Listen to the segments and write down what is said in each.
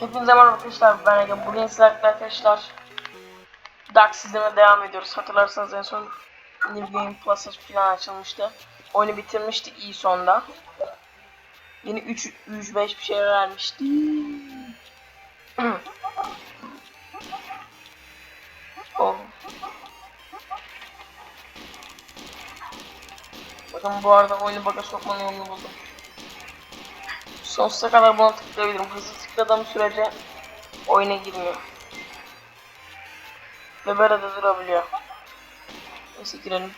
Hepinize merhaba arkadaşlar ben Ege. Bugün sizlerle arkadaşlar Dark Season'a devam ediyoruz. Hatırlarsanız en son New Game Plus falan açılmıştı. Oyunu bitirmiştik iyi sonda. Yeni 3 3 5 bir şey vermişti. oh. Bakın bu arada oyunu baga sokmanın yolunu buldum. Sonsuza kadar buna tıklayabilirim. Hızlı tıkladığım sürece oyuna girmiyor. Ve böyle de durabiliyor. Neyse girelim.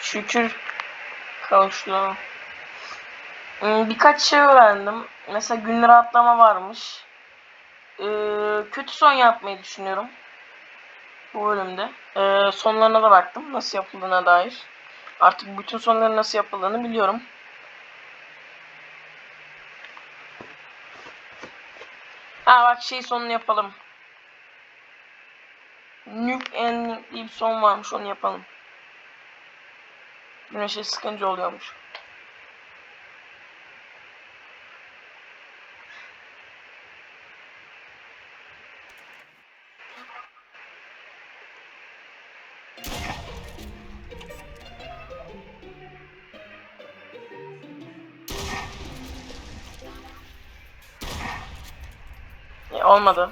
Şükür kavuştu. Hmm, Birkaç şey öğrendim. Mesela günlere atlama varmış. Ee, kötü son yapmayı düşünüyorum. Bu bölümde. Ee, sonlarına da baktım. Nasıl yapıldığına dair. Artık bütün sonların nasıl yapıldığını biliyorum. Ha bak şey sonunu yapalım. Nuke Ending diye son varmış onu yapalım. Güneşe sıkınca oluyormuş. Olmadı.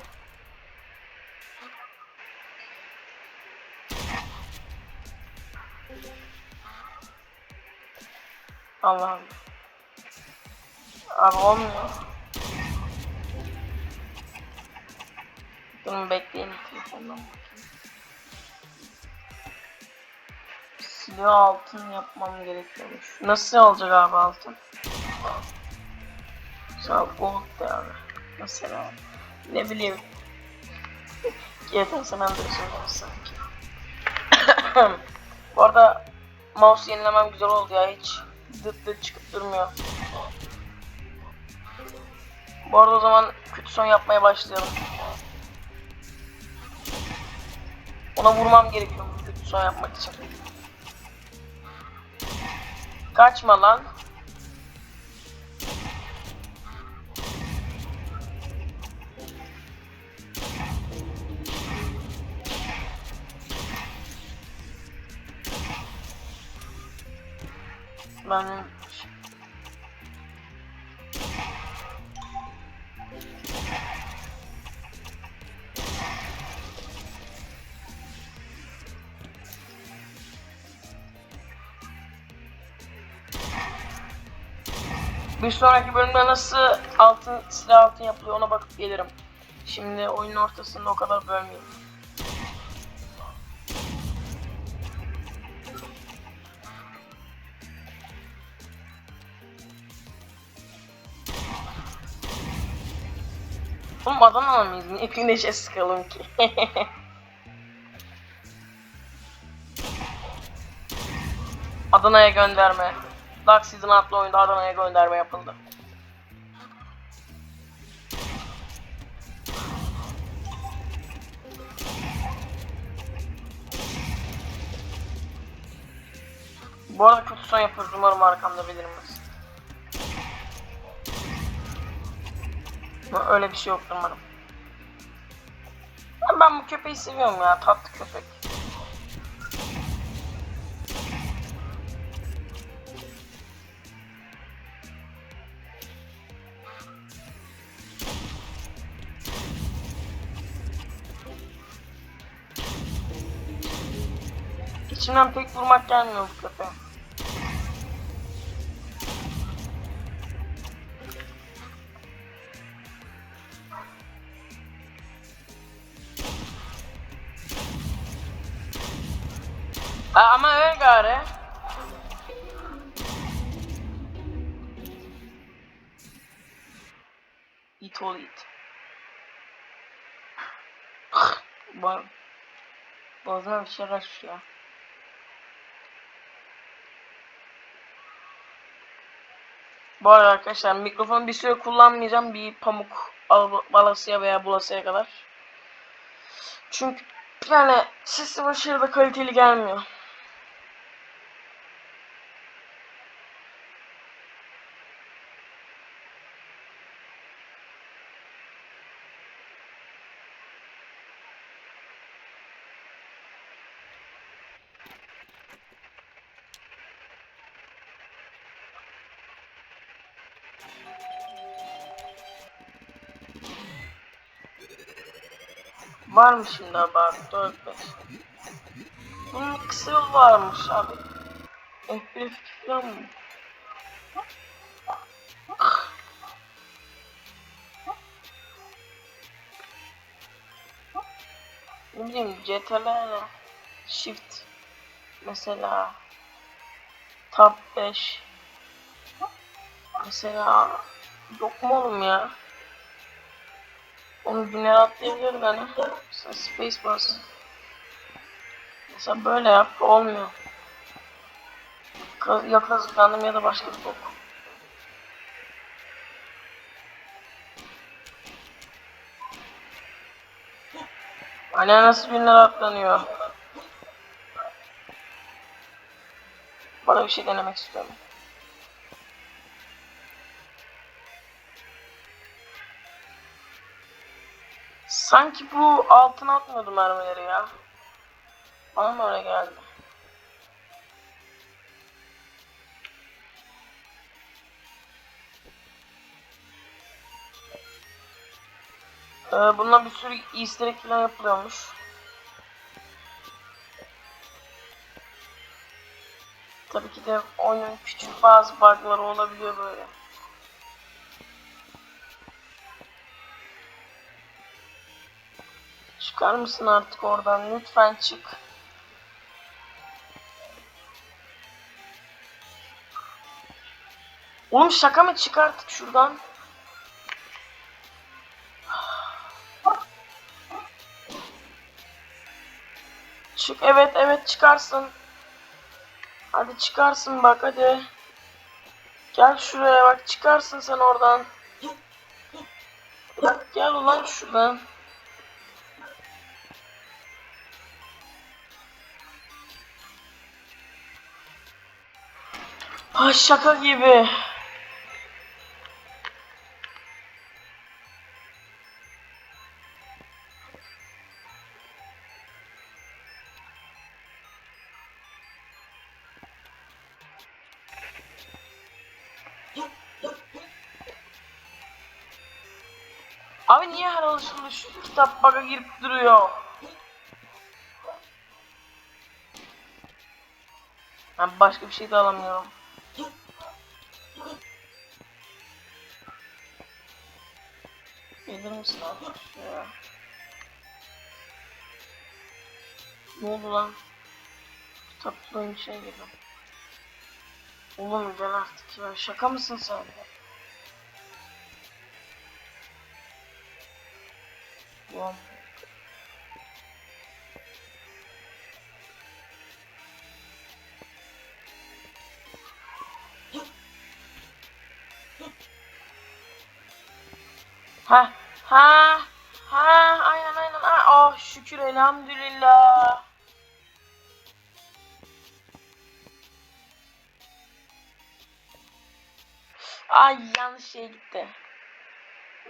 Allah'ım. Abi olmuyor. Durun bekleyin telefondan. Silah altın yapmam gerekiyormuş. Nasıl olacak abi altın? Sağ gold de abi. Mesela ne bileyim. GTA San Andreas'ın sanki. Bu arada mouse yenilemem güzel oldu ya hiç dıt dıt çıkıp durmuyor. Bu arada o zaman kötü son yapmaya başlayalım. Ona vurmam gerekiyor kötü son yapmak için. Kaçma lan. Ben Bir sonraki bölümde nasıl altın silah altın yapılıyor ona bakıp gelirim. Şimdi oyunun ortasında o kadar bölmeyeyim. Oğlum Adanalı mıyız? Niye güneşe sıkalım ki? Adana'ya gönderme. Dark Season adlı oyunda Adana'ya gönderme yapıldı. Bu arada kötü son yapıyoruz. Umarım arkamda belirmez. Öyle bir şey yoktur umarım. Ben bu köpeği seviyorum ya. Tatlı köpek. İçimden pek vurmak gelmiyor bu köpeğe. Aa, ama öyle gari. İt ol it. Var. Boğazıma bir şey kaçmış ya. Bu arada arkadaşlar mikrofonu bir süre kullanmayacağım. Bir pamuk al- balasıya veya bulasıya kadar. Çünkü yani sesli başarı da kaliteli gelmiyor. Var mı şimdi abi 4 5. Bunun kısa yolu varmış abi. F1 F2 falan mı? Ne bileyim CTRL Shift mesela Tab 5 mesela yok mu oğlum ya? Onu günler atlayabiliyorum yani. Mesela space bas. Mesela böyle yap olmuyor. Ya kazıklandım ya da başka bir bok. Hani nasıl günler atlanıyor. Bana bir şey denemek istiyorum. Sanki bu altına atmıyordu mermileri ya. Bana mı öyle geldi? Ee, bununla bir sürü easter egg falan yapılıyormuş. Tabii ki de oyunun küçük bazı bug'ları olabiliyor böyle. Çıkar mısın artık oradan? Lütfen çık. Oğlum şaka mı? Çık artık şuradan. Çık evet evet çıkarsın. Hadi çıkarsın bak hadi. Gel şuraya bak çıkarsın sen oradan. Gel ulan şuradan. Ha şaka gibi. Abi niye her alışımda şu kitap bug'a girip duruyor? Ben başka bir şey de alamıyorum. Şuraya? Ne oldu lan? Kitapların içine girdim. Oğlum gel artık ya. Şaka mısın sen? Ulan. Ha ha ha aynen aynen ha oh şükür elhamdülillah. Ay yanlış şeye gitti.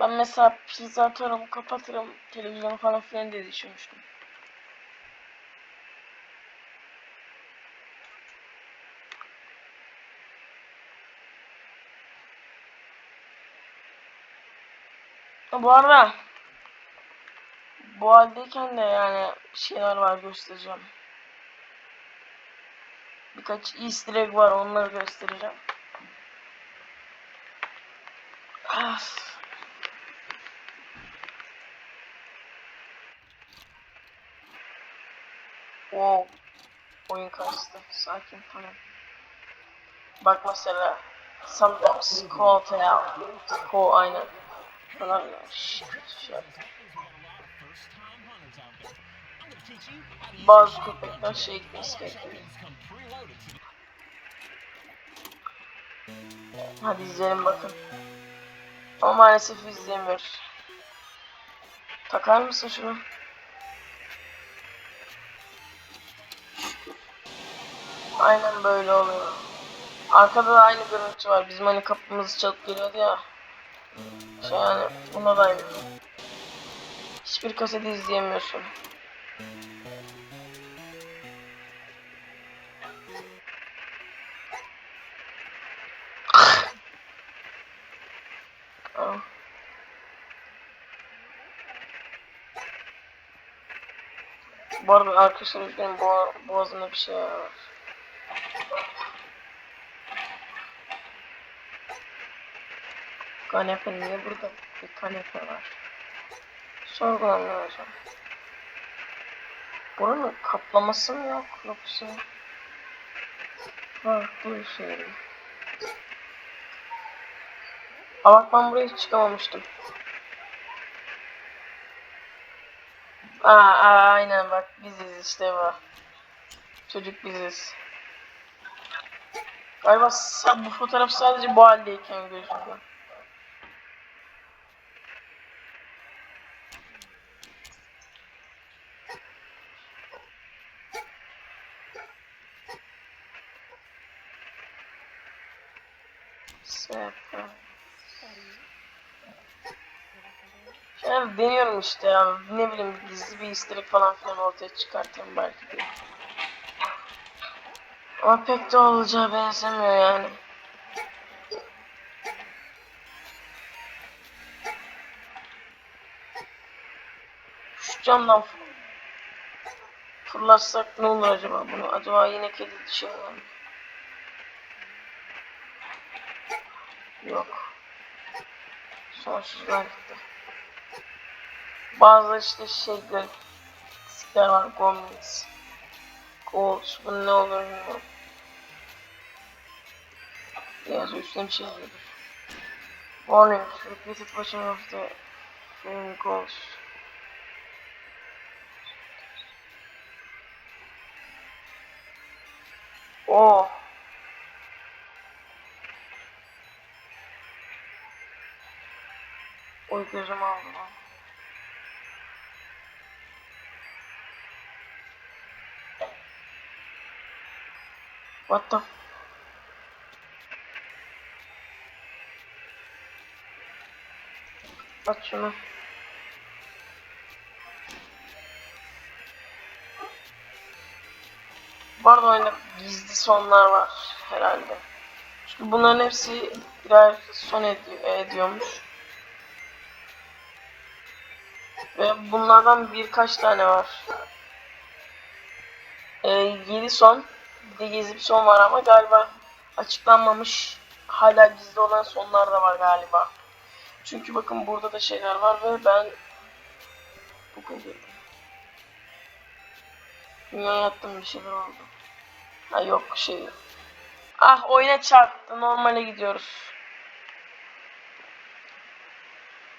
Ben mesela pizza atarım, kapatırım, televizyonu falan filan diye düşünmüştüm. Bu arada bu haldeyken de yani şeyler var göstereceğim. Birkaç easter egg var onları göstereceğim. Ah. Wow. Oyun kastı. Sakin tamam. Bak mesela sometimes call out. Call aynen. Falan yaptım. Bazı köpekler şey gitmesi gerekiyor. Hadi izleyelim bakın. Ama maalesef izleyemiyor. Takar mısın şunu? Aynen böyle oluyor. Arkada da aynı görüntü var. Bizim hani kapımız çalıp geliyordu ya. Yani bunda da. Hiçbir kaseti izleyemiyorsun. Aa. Bu arada arkadaşlar benim boğa, boğazımda bir şey var. Kanepe niye burada? Bir kanepe var. Sorgulamıyor hocam. Buranın kaplaması mı yok yoksa farklı bir şey bak ben buraya hiç çıkamamıştım. Aa, aa aynen bak biziz işte bu. Çocuk biziz. Galiba bu fotoğraf sadece bu haldeyken gözüküyor. Deniyorum işte ya. Ne bileyim gizli bir egg falan filan ortaya çıkartayım belki diye. Ama pek de olacağı benzemiyor yani. Şu camdan fır- fırlatsak ne olur acaba bunu? Acaba yine kedi dişi mi? Yok. Sonsuzluğa gitti. Bazı işte şey garip diskler var. Goblins. Gold. Bu ne olur bilmiyorum. Yazıyor üstüne bir şey yazıyordur. Warning. Repeated watching of the film goals. Oh. Oy gözüm aldı lan. What the Aç şunu. Bu arada oyunda gizli sonlar var herhalde. Çünkü bunların hepsi birer son ediyor, ediyormuş. Ve bunlardan birkaç tane var. Ee, 7 son. Bir de gizli bir son var ama galiba açıklanmamış hala gizli olan sonlar da var galiba. Çünkü bakın burada da şeyler var ve ben bugün girdim. Dünyaya yattım bir şeyler oldu. Ha yok şey. Ah oyuna çarptı. Normale gidiyoruz.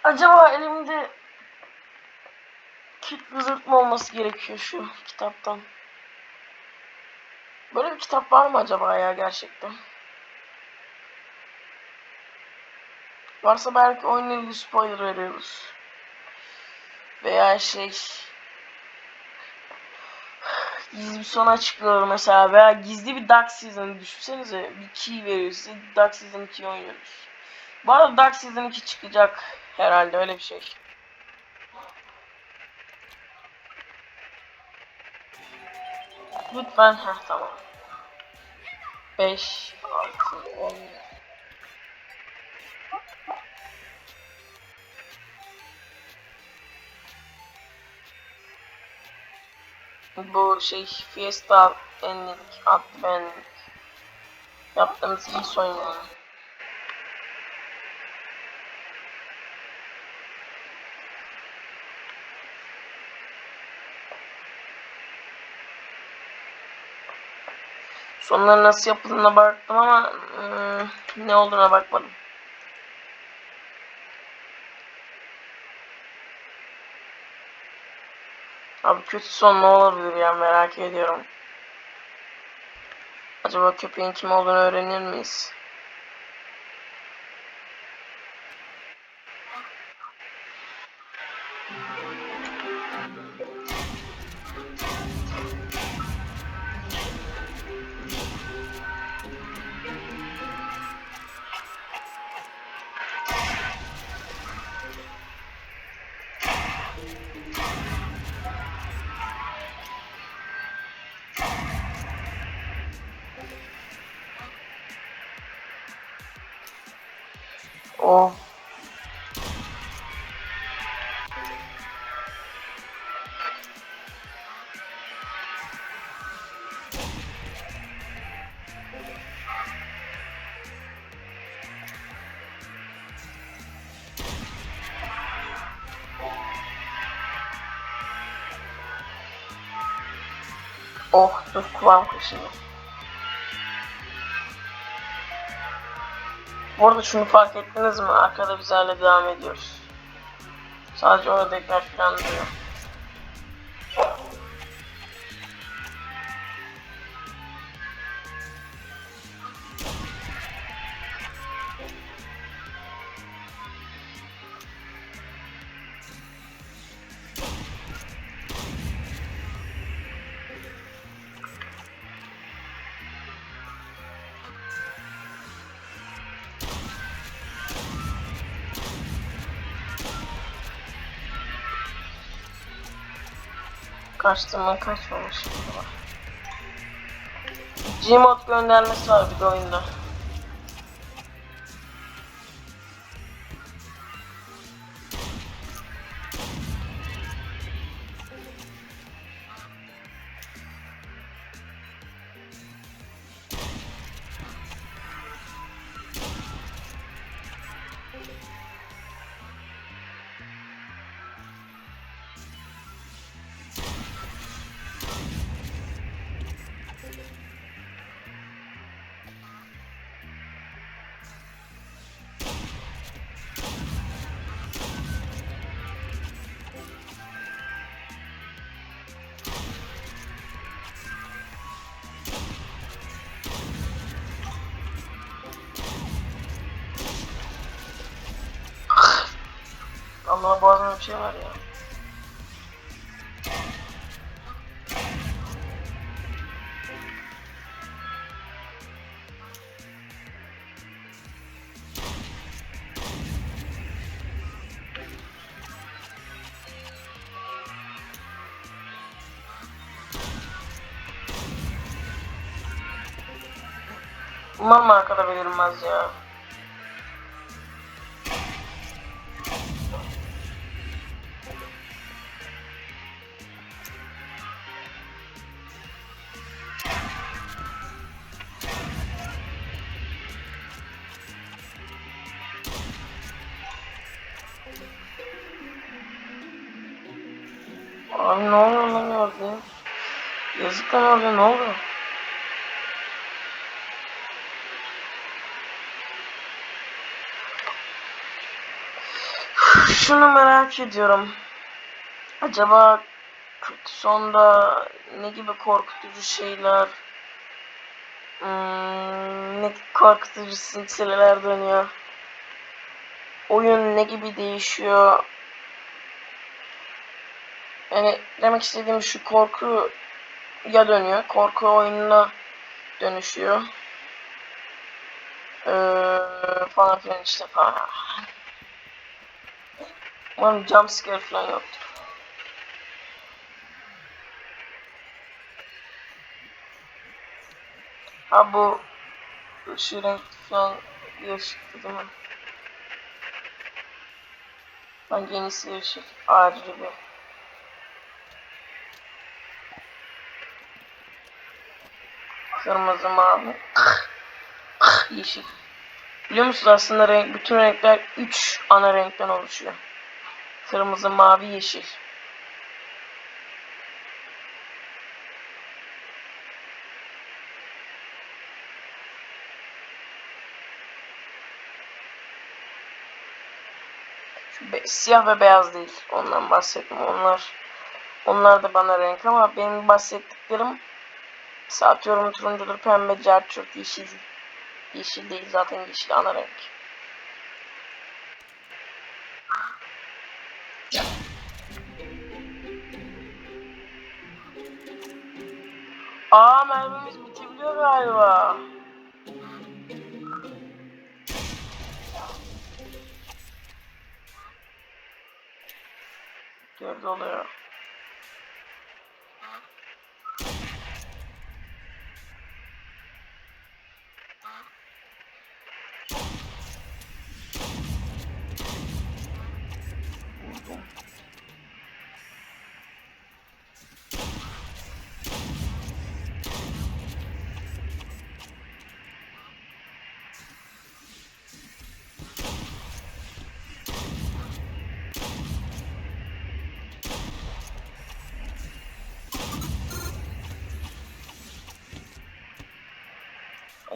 Acaba elimde kit mı olması gerekiyor şu kitaptan? Böyle bir kitap var mı acaba ya gerçekten? Varsa belki oyunla ilgili spoiler veriyoruz. Veya şey gizli bir son açıklıyor mesela veya gizli bir Dark Season düşünsenize bir key veriyor size Dark Season 2 oynuyoruz. Bu arada Dark Season 2 çıkacak herhalde öyle bir şey. Lütfen ha tamam. 5 6 10 Bu şey Fiesta Enlik adlı ben yaptığımız ilk oyun yani. Sonları nasıl yapıldığına baktım ama ıı, ne olduğuna bakmadım. Abi kötü son ne olabilir ya merak ediyorum. Acaba köpeğin kim olduğunu öğrenir miyiz? O Oh dur kulağım kaşındı. Bu arada şunu fark ettiniz mi? Arkada biz hala devam ediyoruz. Sadece oradakiler falan duruyor. Kaçtığımın kaçmamış. Gmod göndermesi var bir de oyunda. Allah boğazımda bir şey var ya. Umarım arkada belirmez. Lan orada ne oluyor? Şunu merak ediyorum. Acaba sonda ne gibi korkutucu şeyler hmm, ne korkutucu silsileler dönüyor? Oyun ne gibi değişiyor? Yani demek istediğim şu korku ya dönüyor. Korku oyununa dönüşüyor. Ee, falan filan işte falan. Umarım jumpscare falan yoktur. Ha bu ışığı renkli falan yaşıktı değil mi? Bence en iyisi yeşil. Ayrıca bir. Kırmızı, mavi, yeşil. Biliyor musunuz aslında renk, bütün renkler 3 ana renkten oluşuyor. Kırmızı, mavi, yeşil. Be- siyah ve beyaz değil. Ondan bahsettim. Onlar onlar da bana renk ama benim bahsettiklerim mesela atıyorum turuncudur, pembe, cerçurt, yeşil. Yeşil değil zaten yeşil ana renk. Aa mermimiz bitebiliyor galiba. Gördü oluyor.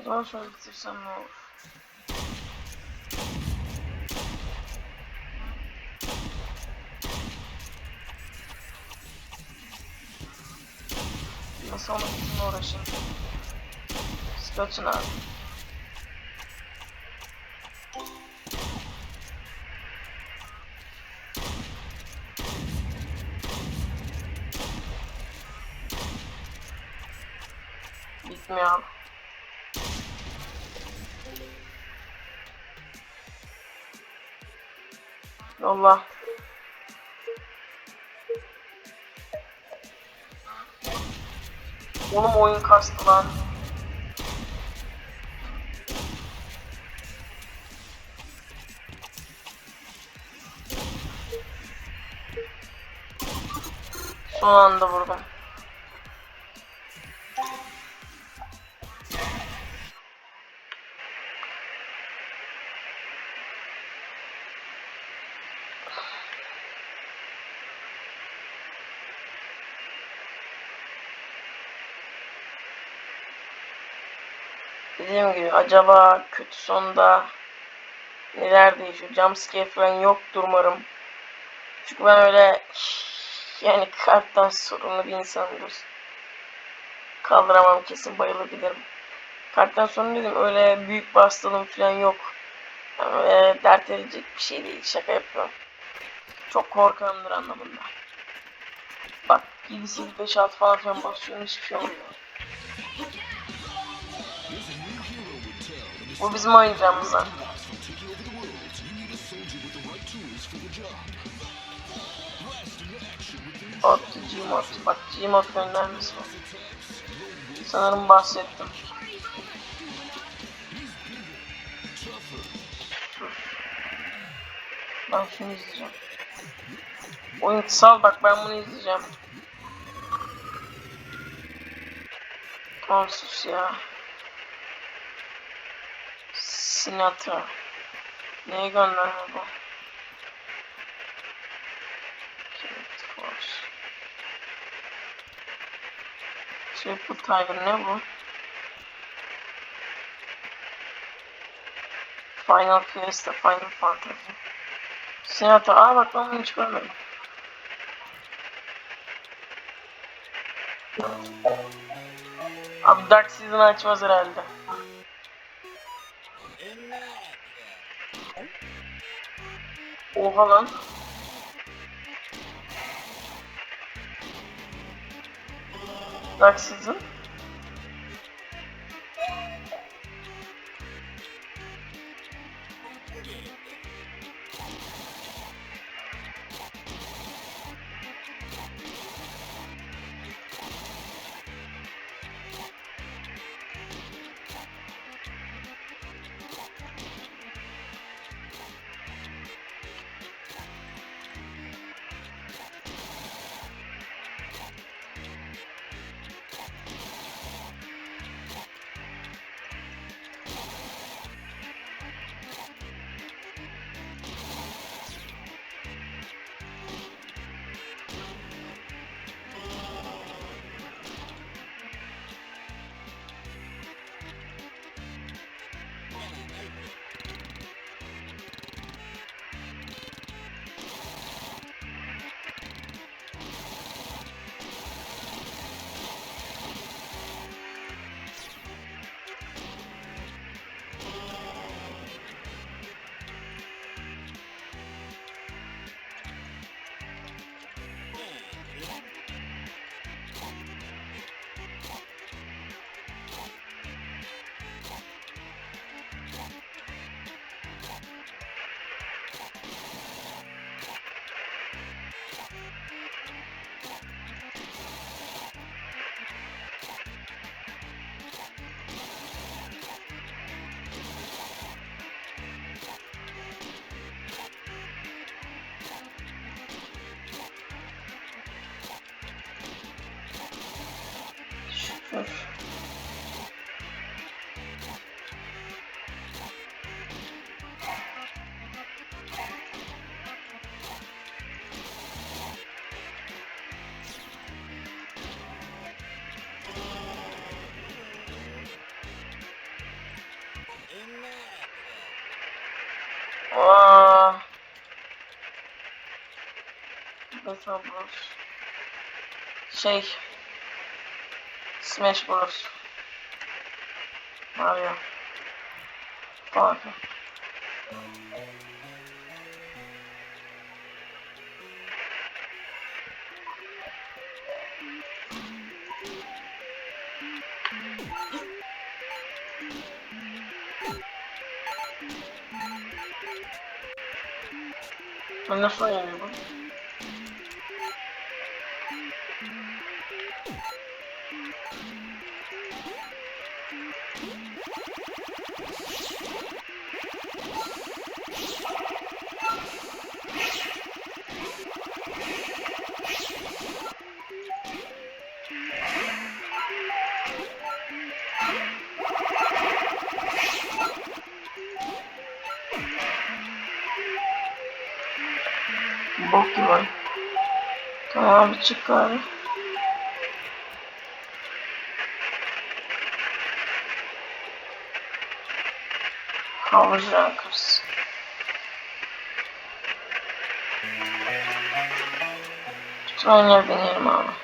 Tamam şunu bitirsem ne olur. Nasıl olmak için uğraşayım. Yolla. Oğlum oyun kastı lan. Son anda vurdum. Dediğim gibi acaba kötü sonda neler değişiyor? Jumpscare falan yoktur umarım. Çünkü ben öyle yani karttan sorumlu bir insanımdır. Kaldıramam kesin bayılabilirim. Karttan sorumlu dedim öyle büyük bir falan yok. Yani öyle dert edecek bir şey değil şaka yapıyorum. Çok korkanımdır anlamında. Bak 7 8 5 6 falan filan basıyorum hiçbir şey olmuyor. Bu bizim oyuncağımızdan. Ot Gmod. Bak Gmod göndermesi var. Sanırım bahsettim. Ben şunu izleyeceğim. Oyun sal bak ben bunu izleyeceğim. Tamam sus ya. Sinatra. Neye gönderme bu? Triple Tiger ne bu? Final Fiesta, Final Fantasy. Sinatra, aa bak ben bunu hiç görmedim. Abi Dark Season açmaz herhalde. Oha lan. Dark Season. Şükür. Aa. Metal Bros. Şey. Smash Bros. Mario. Falan. Ben nasıl oynanıyor Bir çık abi. Havuz. Bütün oyunları deneyelim abi.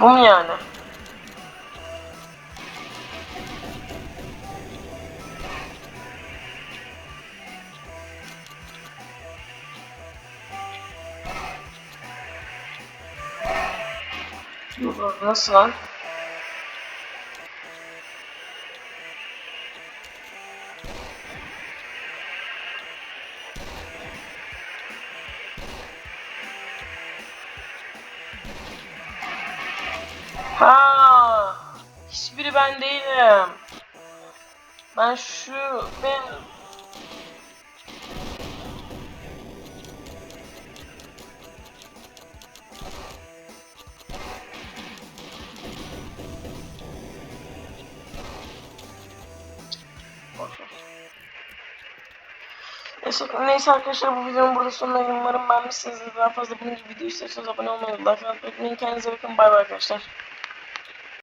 Bu mu yani? Şu ben neyse arkadaşlar bu videonun burada sonuna gelin. Umarım beğenmişsinizdir. Daha fazla bunun gibi video istiyorsanız abone olmayı, like atmayı unutmayın. Kendinize bakın. Bay bay arkadaşlar.